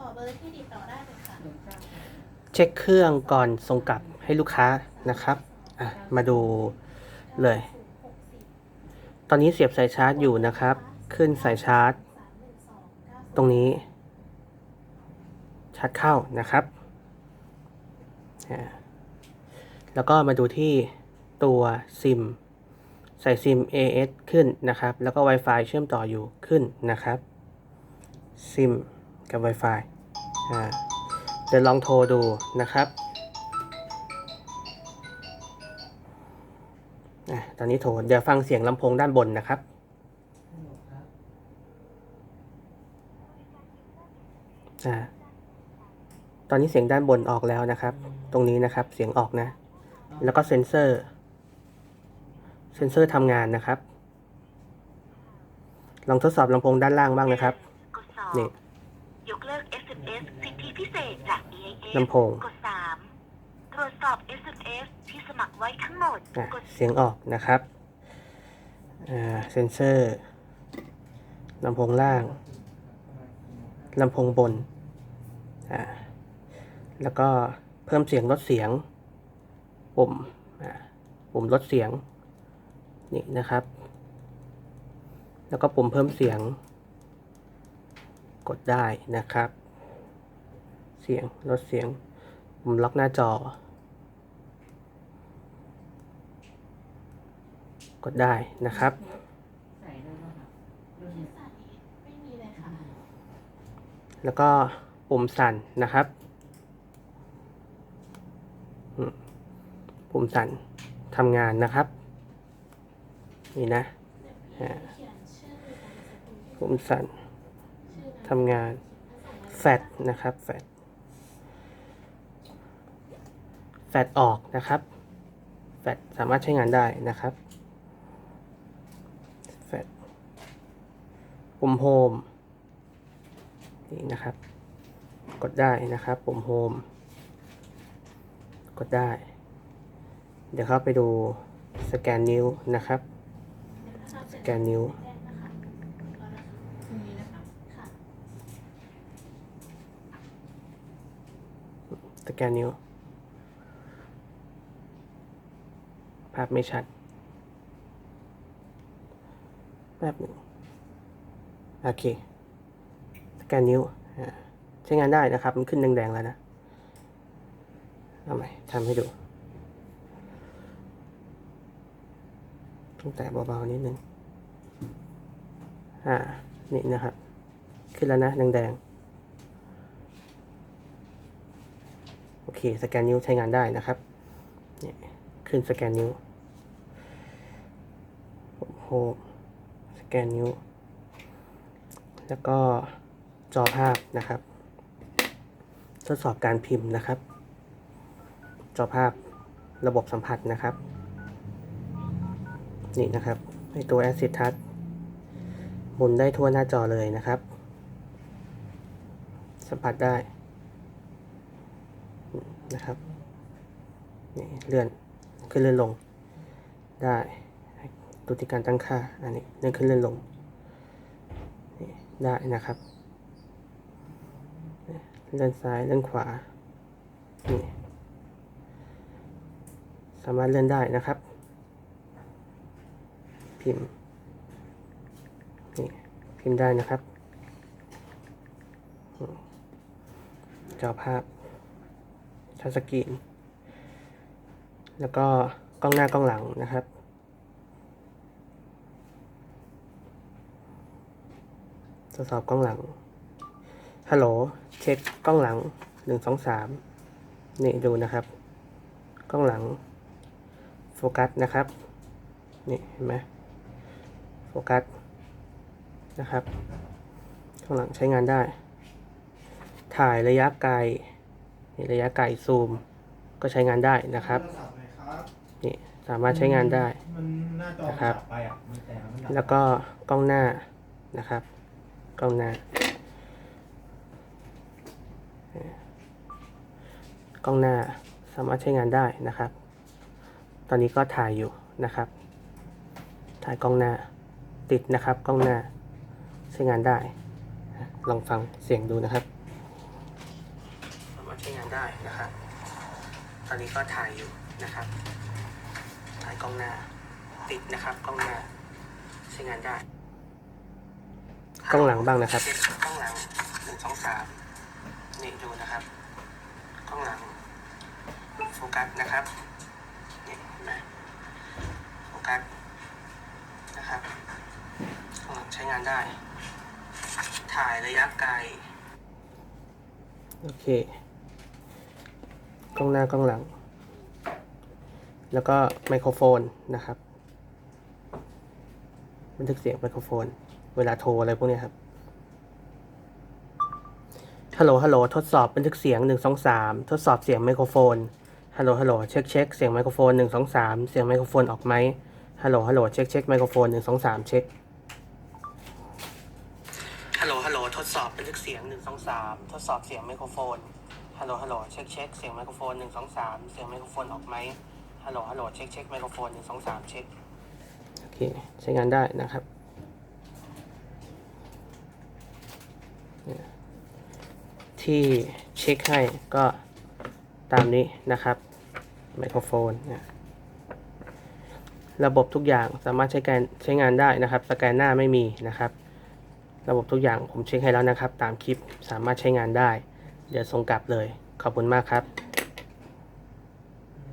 ขอเบอร์ที่ติดต่อได้เลยค่ะ เช็คเครื่องก่อนส่งกลับให้ลูกค้านะครับอะมาดูเลย ตอนนี้เสียบสายชาร์จอยู่นะครับ ขึ้นสายชาร์จ ตรงนี้ ชาร์จเข้านะครับ แล้วก็มาดูที่ตัวซิมใส่ซิม AS ขึ้นนะครับ แล้วก็ Wi-Fi เชื่อมต่ออยู่ขึ้นนะครับ ซิม กับ Wi-Fi อ่าเดี๋ยวลองโทรดูนะครับอะตอนนี้โทรเดี๋ยวฟังเสียงลำโพงด้านบนนะครับ อ่า ตอนนี้เสียงด้านบนออกแล้วนะครับ ตรงนี้นะครับ เสียงออกนะ แล้วก็เซ็นเซอร์ เซ็นเซอร์ทำงานนะครับ ลองทดสอบลำโพงด้านล่างบ้างนะครับ กดสองนี่ ยกเลิก SMS สิทธิพิเศษจาก EAS ลำโพง กดสามตรวจสอบ SMS ที่สมัครไว้ทั้งหมด อะกดเสียงออกนะครับอ่าเซนเซอร์ลำโพงล่างลำโพงบนอ่าแล้วก็เพิ่มเสียงลดเสียง ปุ่มอ่าปุ่มลดเสียง นี่นะครับ แล้วก็ปุ่มเพิ่มเสียง กดได้นะครับ สียง ลดเสียงปุ่มล็อกหน้าจอ กดได้นะครับไม่มีเลยค่ะแล้วก็ปุ่มสั่นนะครับอืมปุ่มสั่นทำงานนะครับ นี่นะอ่าเขียนชื่อในสกุลปุ่มสั่นชื่อนั้นทำงานแฟดนะครับแฟด แฟดออกนะครับ แฟดสามารถใช้งานได้นะครับ แฟดปุ่มโฮมนี่นะครับ กดได้นะครับ ปุ่มโฮมกดได้ เดี๋ยวเข้าไปดูสแกนนิ้วนะครับ สแกนนิ้วสแกนนิ้วาพไม่ชัด แป๊บหนึ่งโอเคสแกนนิ้วใช้งานได้นะครับ มันขึ้นแดงๆแล้วนะเอาใหม่ทำให้ดูต้องแต่เบาๆนิดนึง อ่า นี่นะครับ ขึ้นแล้วนะแดงๆ โอเค สแกนนิ้วใช้งานได้นะครับ นี่ ขึ้นสแกนนิ้ว สแกนนิ้ว แล้วก็จอภาพนะครับ ทดสอบการพิมพ์นะครับ จอภาพระบบสัมผัสนะครับ นี่นะครับในตัว Acid Touch หมุนได้ทั่วหน้าจอเลยนะครับ สัมผัสได้นะครับนี่เลื่อนขึ้นเลื่อนลงได้ ดูที่การตั้งค่า อันนี้เลื่อนขึ้นเลื่อนลงนได้นะครับ เลื่อนซ้ายเลื่อนขวา นี่ สามารถเลื่อนได้นะครับ พิมพ์ นี่ พิมพ์ได้นะครับจอภาพทัชสกรีน แล้วก็กล้องหน้ากล้องหลังนะครับ ทดสอบกล้องหลัง ฮัลโหล เช็คกล้องหลังหนึ่งสองสามนี่ดูนะครับ กล้องหลัง โฟกัสนะครับ นี่เห็นไหมโฟกัสนะครับ กล้องหลังใช้งานได้ ถ่ายระยะไกลนี่ระยะไกลซูม ก็ใช้งานได้นะครับ นี่สามารถใช้งานได้ นะครับ แล้วก็กล้องหน้านะครับ กล้องหน้ากล้องหน้าสามารถใช้งานได้นะครับ ตอนนี้ก็ถ่ายอยู่นะครับ ถ่ายกล้องหน้าติดนะครับ กล้องหน้าใช้งานได้ ลองฟังเสียงดูนะครับ สามารถใช้งานได้นะครับ ตอนนี้ก็ถ่ายอยู่นะครับ ถ่ายกล้องหน้าติดนะครับ กล้องหน้าใช้งานได้ กล้องหลังบ้างนะครับกล้องหลังหนึ่งสองสามนี่ดูนะครับกล้องหลังโฟกัสนะครับนี่เห็นไหมโฟกัสนะครับกล้องหลังใช้งานได้ ถ่ายระยะไกลโอเคกล้องหน้ากล้องหลัง แล้วก็ไมโครโฟนนะครับ บันทึกเสียงไมโครโฟน เวลาโทรอะไรพวกเนี้ยครับฮัลโหลฮัลโหลทดสอบบันทึกเสียงหนึ่งสองสามทดสอบเสียงไมโครโฟนฮัลโหลฮัลโหลเช็คเช็คเสียงไมโครโฟนหนึ่งสองสามเสียงไมโครโฟนออกไหมฮัลโหลฮัลโหลเช็คเช็คไมโครโฟนหนึ่งสองสามเช็คฮัลโหลฮัลโหลทดสอบบันทึกเสียงหนึ่งสองสามทดสอบเสียงไมโครโฟนฮัลโหลฮัลโหลเช็คเช็คเสียงไมโครโฟนหนึ่งสองสามเสียงไมโครโฟนออกไหมฮัลโหลฮัลโหลเช็คเช็คไมโครโฟนหนึ่งสองสามเช็คโอเคใช้งานได้นะครับ ที่เช็คให้ก็ตามนี้นะครับไมโครโฟนนะระบบทุกอย่างสามารถใช้การใช้งานได้นะครับ สแกนหน้าไม่มีนะครับ ระบบทุกอย่างผมเช็คให้แล้วนะครับ ตามคลิปสามารถใช้งานได้ เดี๋ยวส่งกลับเลย ขอบคุณมากครับ